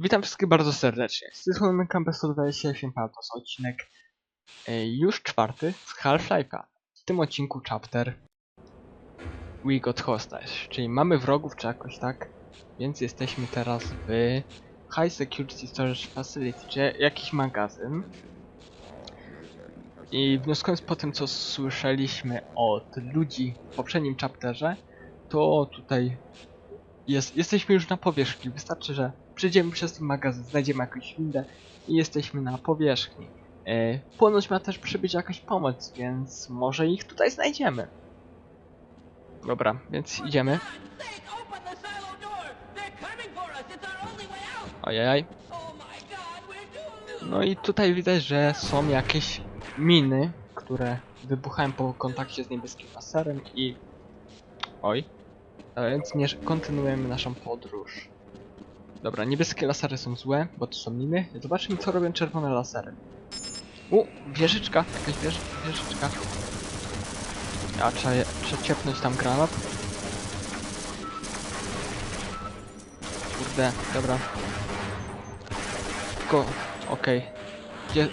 Witam wszystkich bardzo serdecznie. Z tej strony Campus 128 Patos, odcinek e, już czwarty z Half-Life'a. W tym odcinku chapter We Got Hostage, czyli mamy wrogów czy jakoś tak, więc jesteśmy teraz w High Security Storage Facility, czy jakiś magazyn. I wnioskując po tym, co słyszeliśmy od ludzi w poprzednim chapterze, to tutaj jest, jesteśmy już na powierzchni. Wystarczy, że przejdziemy przez ten magazyn, znajdziemy jakąś windę i jesteśmy na powierzchni. E, ponoć ma też przybyć jakaś pomoc, więc może ich tutaj znajdziemy. Dobra, więc idziemy. Ojej. No i tutaj widać, że są jakieś miny, które wybuchają po kontakcie z niebieskim laserem i... Oj. A więc nie, kontynuujemy naszą podróż. Dobra, niebieskie lasery są złe, bo to są miny. Zobaczmy co robią czerwone lasery. U, wieżyczka, jakaś wież, wieżyczka. A trzeba, trzeba ciepnąć tam granat. Kurde, dobra. Tylko, okej. Gdzie...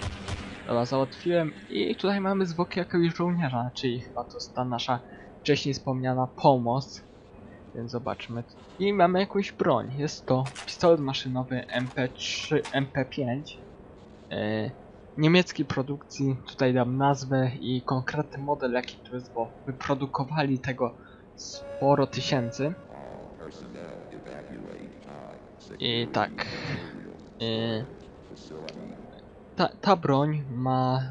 Dobra, załatwiłem i tutaj mamy zwłoki jakiegoś żołnierza, czyli chyba to jest ta nasza wcześniej wspomniana pomoc. Więc zobaczmy. I mamy jakąś broń. Jest to pistolet maszynowy MP3, MP5. E, niemieckiej produkcji. Tutaj dam nazwę i konkretny model jaki to jest, bo wyprodukowali tego sporo tysięcy. I tak. E, ta, ta broń ma,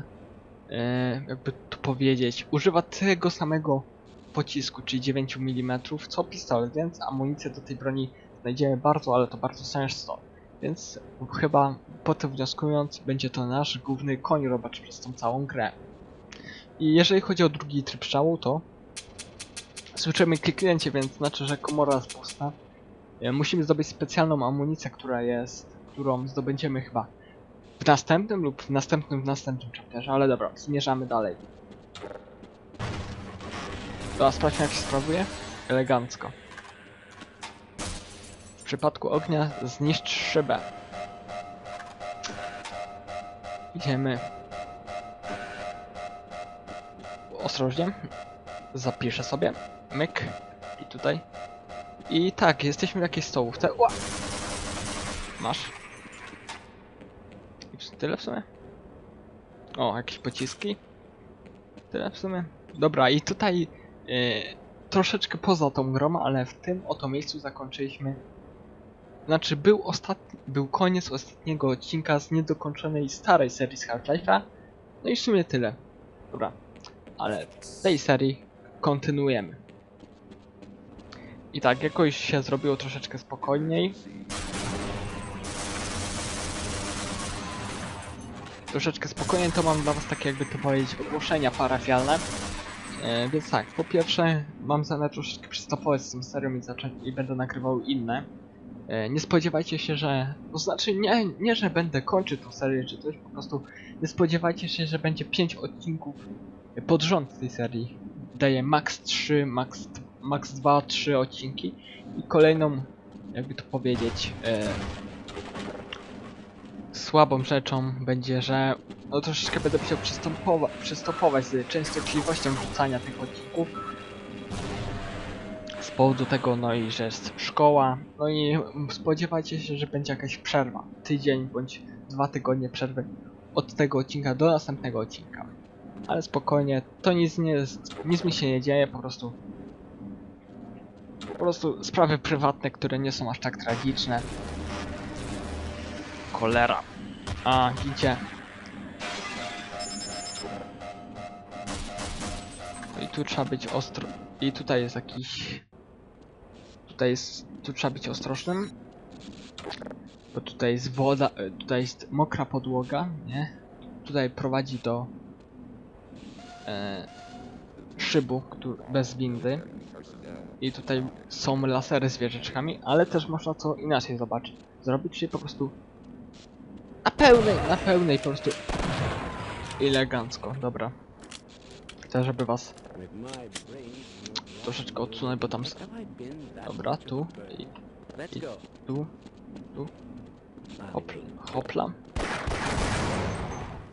e, jakby to powiedzieć, używa tego samego pocisku, czyli 9 mm, co pistolet, więc amunicję do tej broni znajdziemy bardzo, ale to bardzo często. Więc chyba po tym wnioskując, będzie to nasz główny koń robacz przez tą całą grę. I jeżeli chodzi o drugi tryb strzału, to słyszymy kliknięcie, więc znaczy, że komora jest pusta. E, Musimy zdobyć specjalną amunicję, która jest, którą zdobędziemy chyba w następnym lub w następnym w następnym chapterze, ale dobra, zmierzamy dalej. Dobra, sprawdźmy jak się sprawuje. Elegancko. W przypadku ognia zniszcz szybę. Idziemy. Ostrożnie. Zapiszę sobie. Myk. I tutaj. I tak, jesteśmy w jakiejś stołówce. Ła! Masz. I tyle w sumie? O, jakieś pociski? Tyle w sumie. Dobra, i tutaj troszeczkę poza tą grą, ale w tym oto miejscu zakończyliśmy. Znaczy, był ostatni, był koniec ostatniego odcinka z niedokończonej starej serii z Half-Life'a. No i w sumie tyle. Dobra, ale w tej serii kontynuujemy. I tak, jakoś się zrobiło troszeczkę spokojniej. troszeczkę spokojnie, to mam dla was takie jakby to powiedzieć ogłoszenia parafialne. E, więc tak, po pierwsze mam zamiar troszeczkę przystopować z tą serią i zacząć i będę nagrywał inne. E, nie spodziewajcie się, że... To znaczy nie, nie, że będę kończył tą serię czy coś, po prostu nie spodziewajcie się, że będzie 5 odcinków pod rząd tej serii. Daję max 3, max, max 2, 3 odcinki i kolejną, jakby to powiedzieć, e, słabą rzeczą będzie, że no troszeczkę będę musiał przystępowa przystopować z częstotliwością wrzucania tych odcinków. Z powodu tego, no i że jest szkoła, no i spodziewajcie się, że będzie jakaś przerwa. Tydzień bądź dwa tygodnie przerwy od tego odcinka do następnego odcinka. Ale spokojnie, to nic nie jest, nic mi się nie dzieje, po prostu po prostu sprawy prywatne, które nie są aż tak tragiczne. Cholera. A, widzicie. No I tu trzeba być ostro... I tutaj jest jakiś... Tutaj jest... Tu trzeba być ostrożnym. Bo tutaj jest woda... e, Tutaj jest mokra podłoga, nie? Tutaj prowadzi do... E, szybu, który, bez windy. I tutaj są lasery z wieżyczkami, ale też można co inaczej zobaczyć. Zrobić, czyli po prostu na pełnej, na pełnej po prostu. Elegancko, dobra. Chcę, żeby was troszeczkę odsunąć, bo tam... Dobra, tu i I- tu, tu. Hopl hopla.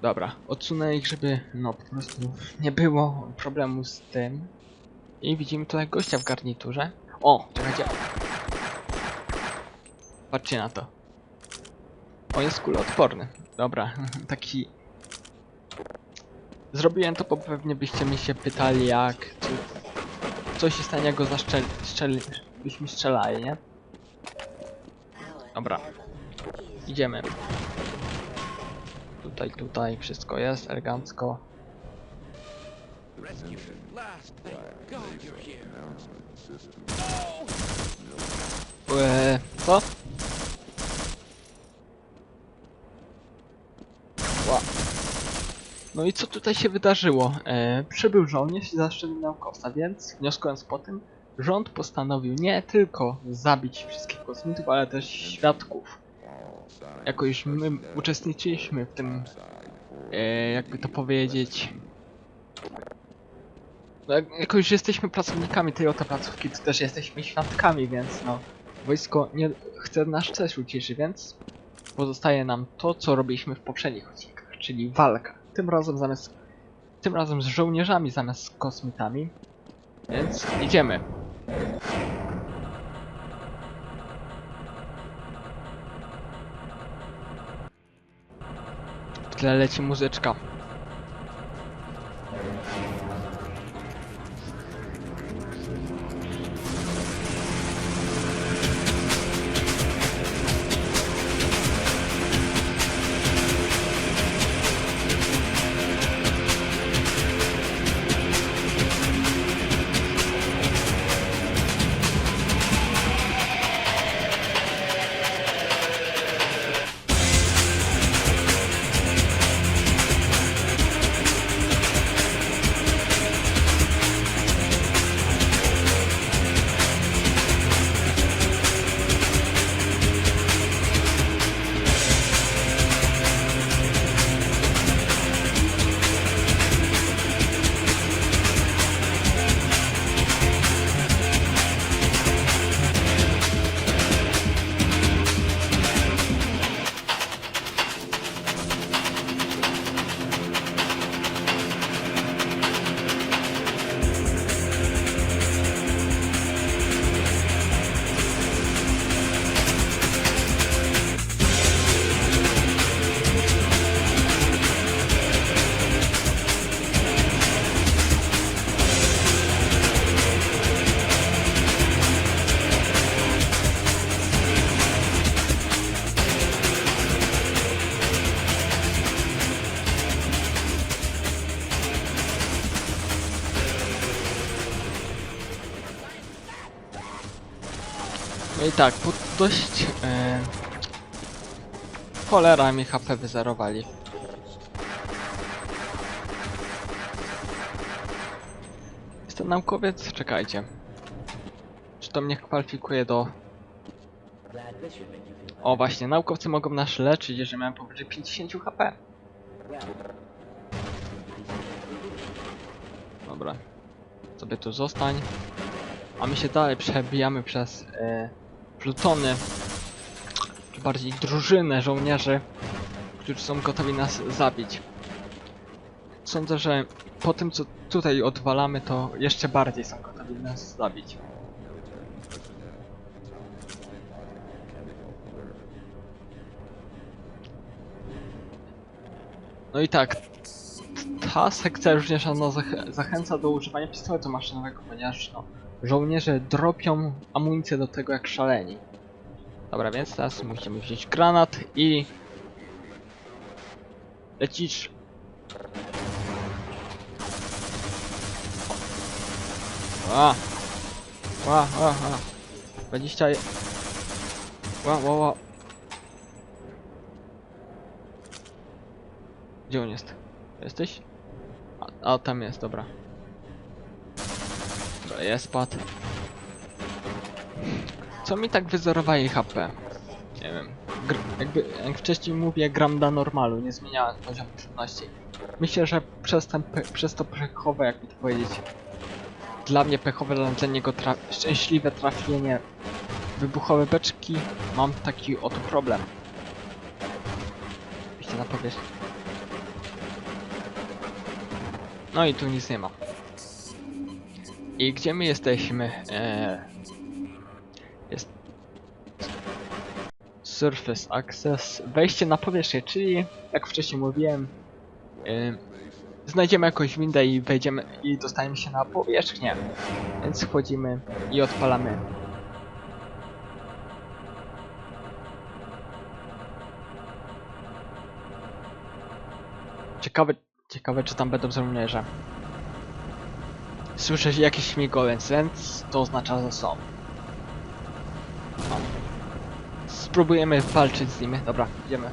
Dobra, odsunę ich, żeby no po prostu nie było problemu z tym. I widzimy tutaj gościa w garniturze. O, czekajcie. Patrzcie na to. On jest kuloodporny. Dobra, taki... Zrobiłem to, bo pewnie byście mi się pytali jak... Co, co się stanie, jak go. Szczeli, byśmy strzelali, nie? Dobra. Idziemy. Tutaj, tutaj, wszystko jest elegancko. Eee, co? No i co tutaj się wydarzyło? E, przybył żołnierz i zaszczepił naukowca, więc wnioskując po tym, rząd postanowił nie tylko zabić wszystkich kosmitów, ale też świadków. Jako już my uczestniczyliśmy w tym, e, jakby to powiedzieć, no, jak- jako już jesteśmy pracownikami tej oto placówki, to też jesteśmy świadkami, więc no, wojsko nie chce nas też uciszy, więc pozostaje nam to, co robiliśmy w poprzednich odcinkach, czyli walka. Tym razem zamiast, tym razem z żołnierzami zamiast z kosmitami, więc idziemy. W tle leci muzyczka. No i tak, po dość... E... Cholera mi HP wyzerowali. Jestem naukowiec? Czekajcie. Czy to mnie kwalifikuje do... O właśnie, naukowcy mogą nas leczyć, jeżeli mają powyżej 50 HP. Dobra. Sobie tu zostań. A my się dalej przebijamy przez e, plutony, czy bardziej drużynę żołnierzy, którzy są gotowi nas zabić. Sądzę, że po tym co tutaj odwalamy, to jeszcze bardziej są gotowi nas zabić. No i tak, ta sekcja również nas zach zachęca do używania pistoletu maszynowego, ponieważ no, żołnierze dropią amunicję do tego jak szaleni. Dobra, więc teraz musimy wziąć granat i... Lecisz. A! Ła, ła, ła. 20... je- Ła, ła, ła. Gdzie on jest? Jesteś? A, a tam jest, dobra. Dobra, jest spadł. Co mi tak wyzerowali HP? Nie wiem. Gr jakby, jak wcześniej mówię, gram na normalu, nie zmieniałem poziomu trudności. Myślę, że przez, ten przez to pechowe, jak mi to powiedzieć, dla mnie pechowe, dla niego szczęśliwe trafienie wybuchowe beczki, mam taki oto problem. na powierzchni. No i tu nic nie ma. I gdzie my jesteśmy? Eee, jest Surface Access, wejście na powierzchnię, czyli jak wcześniej mówiłem, em, znajdziemy jakąś windę i wejdziemy i dostaniemy się na powierzchnię. Więc wchodzimy i odpalamy. Ciekawe, ciekawe czy tam będą żołnierze. Słyszę jakiś śmigłowiec, więc to oznacza, że są. Spróbujemy walczyć z nimi. Dobra, idziemy.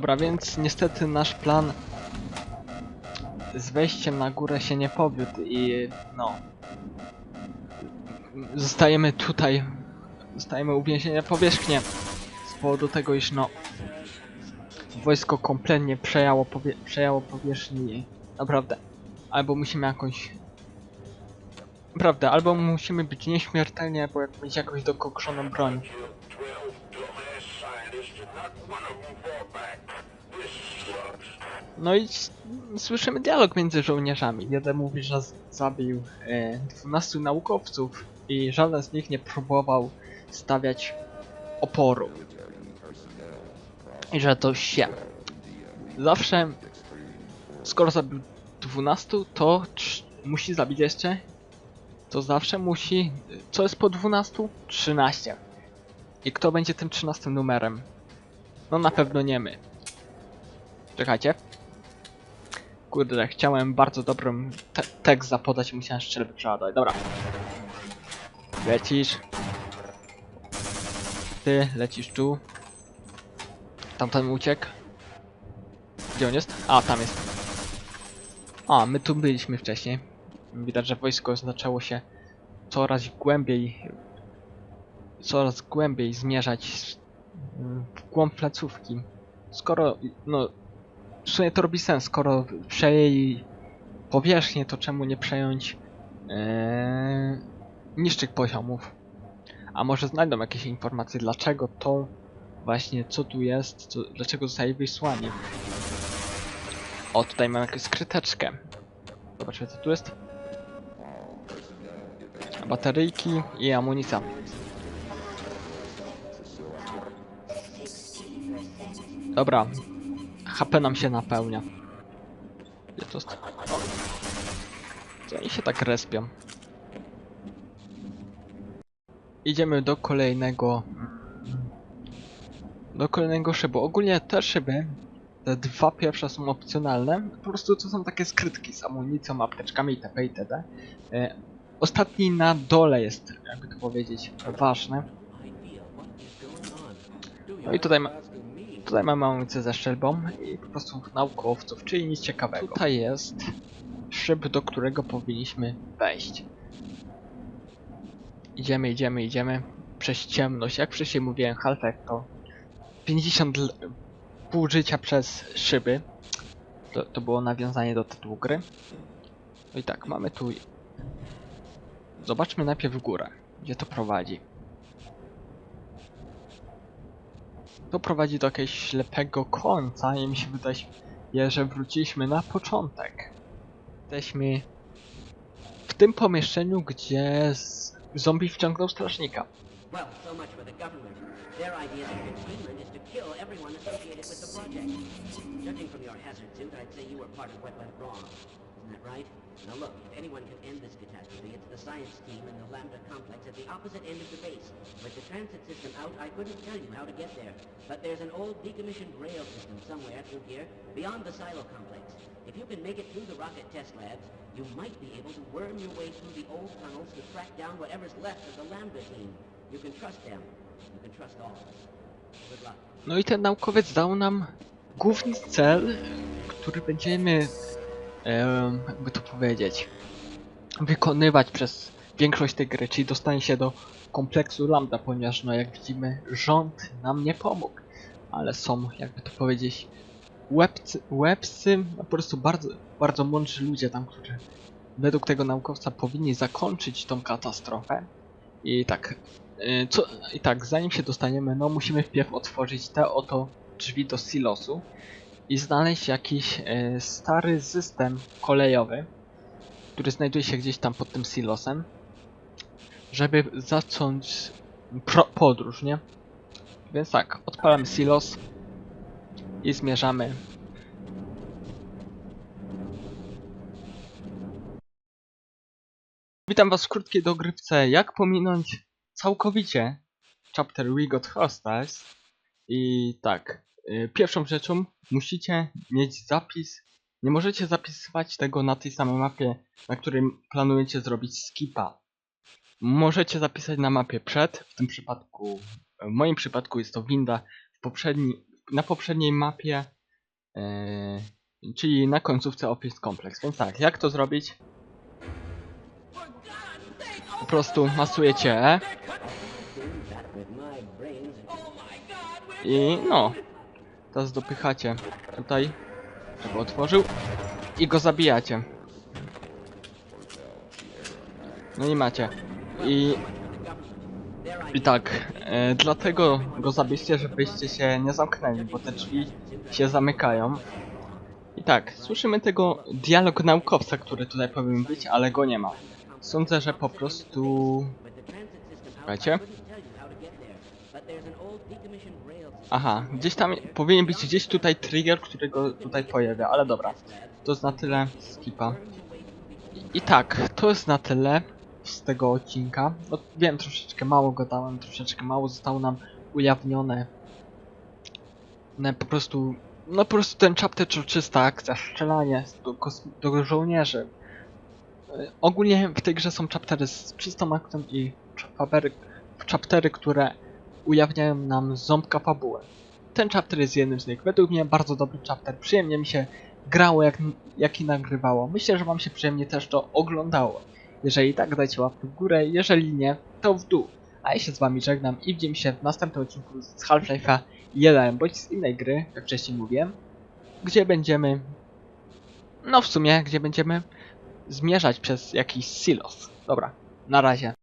Dobra, więc niestety nasz plan z wejściem na górę się nie powiódł i no. Zostajemy tutaj. Zostajemy uwięzieni na powierzchnię. Z powodu tego, iż no. Wojsko kompletnie przejęło, powie przejęło powierzchnię naprawdę. Albo musimy jakąś. Naprawdę, albo musimy być nieśmiertelni, albo mieć jakąś dokokszoną broń. No i słyszymy dialog między żołnierzami. Jeden mówi, że zabił e, 12 naukowców i żaden z nich nie próbował stawiać oporu. I że to się. Zawsze, skoro zabił 12, to musi zabić jeszcze. To zawsze musi. Co jest po 12? 13. I kto będzie tym 13 numerem? No na pewno nie my. Czekajcie. Kurde, chciałem bardzo dobrym te tekst zapodać musiałem strzelby przeładować. Dobra. Lecisz. Ty lecisz tu. Tamten uciekł. Gdzie on jest? A, tam jest. A, my tu byliśmy wcześniej. Widać, że wojsko zaczęło się coraz głębiej coraz głębiej zmierzać w głąb placówki. Skoro, no, w sumie to robi sens, skoro przejęli powierzchnię, to czemu nie przejąć ee, niższych poziomów? A może znajdą jakieś informacje, dlaczego to właśnie, co tu jest, co, dlaczego zostali wysłani? O, tutaj mam jakąś skryteczkę. Zobaczmy, co tu jest. Bateryjki i amunicja. Dobra. HP nam się napełnia. Gdzie to jest? Co oni się tak respią? Idziemy do kolejnego... Do kolejnego szybu. Ogólnie te szyby, te dwa pierwsze są opcjonalne. Po prostu to są takie skrytki z amunicją, apteczkami itp. itd. E, ostatni na dole jest, jakby to powiedzieć, ważny. No i tutaj ma, Tutaj mamy amunicję ze strzelbą i po prostu naukowców, czyli nic ciekawego. Tutaj jest szyb, do którego powinniśmy wejść. Idziemy, idziemy, idziemy przez ciemność. Jak wcześniej mówiłem, Halfek to 50 l- pół życia przez szyby. To, to było nawiązanie do tytułu gry. No i tak, mamy tu... Zobaczmy najpierw górę, gdzie to prowadzi. To prowadzi do jakiegoś ślepego końca i mi się wydaje, że wróciliśmy na początek. Jesteśmy w tym pomieszczeniu, gdzie zombie wciągnął strażnika. To right? Now look, if anyone can end this catastrophe, it's the science team in the Lambda complex at the opposite end of the base. With the transit system out, I couldn't tell you how to get there. But there's an old decommissioned rail system somewhere through here, beyond the silo complex. If you can make it through the rocket test labs, you might be able to worm your way through the old tunnels to track down whatever's left of the Lambda team. You can trust them. You can trust all of us. Good luck. No i ten naukowiec dał nam główny cel, który będziemy, em, jakby to powiedzieć, wykonywać przez większość tej gry, czyli dostanie się do kompleksu Lambda, ponieważ no jak widzimy rząd nam nie pomógł, ale są, jakby to powiedzieć, łebcy, łebscy, no po prostu bardzo, bardzo mądrzy ludzie tam, którzy według tego naukowca powinni zakończyć tą katastrofę. I tak, y, co, i tak, zanim się dostaniemy, no musimy wpierw otworzyć te oto drzwi do silosu i znaleźć jakiś y, stary system kolejowy, który znajduje się gdzieś tam pod tym silosem, żeby zacząć podróż, nie? Więc tak, odpalamy silos i zmierzamy. Witam was w krótkiej dogrywce, jak pominąć całkowicie chapter We Got Hostiles. I tak, pierwszą rzeczą musicie mieć zapis. Nie możecie zapisywać tego na tej samej mapie, na której planujecie zrobić skipa. Możecie zapisać na mapie przed, w tym przypadku, w moim przypadku jest to winda w poprzedni, na poprzedniej mapie, e, czyli na końcówce Office Complex. Więc tak, jak to zrobić? Po prostu masujecie E i no, teraz dopychacie tutaj, żeby otworzył i go zabijacie. No i macie. I, i tak, e, dlatego go zabierzcie, żebyście się nie zamknęli, bo te drzwi się zamykają. I tak, słyszymy tego dialog naukowca, który tutaj powinien być, ale go nie ma. Sądzę, że po prostu... Słuchajcie. Aha, gdzieś tam powinien być gdzieś tutaj trigger, którego tutaj pojawia, ale dobra. To jest na tyle skipa. I, I tak, to jest na tyle z tego odcinka. No, wiem, troszeczkę mało go dałem, troszeczkę mało zostało nam ujawnione. No, po prostu, no po prostu ten chapter to czysta akcja, strzelanie do, do żołnierzy. Ogólnie w tej grze są chaptery z czystą akcją i chaptery, chaptery, które ujawniają nam ząbka fabuły. Ten chapter jest jednym z nich. Według mnie bardzo dobry chapter. Przyjemnie mi się grało, jak, jak i nagrywało. Myślę, że wam się przyjemnie też to oglądało. Jeżeli tak, dajcie łapkę w górę, jeżeli nie, to w dół. A ja się z wami żegnam i widzimy się w następnym odcinku z Half-Life'a 1, bądź z innej gry, jak wcześniej mówiłem, gdzie będziemy, no w sumie, gdzie będziemy zmierzać przez jakiś silos. Dobra, na razie.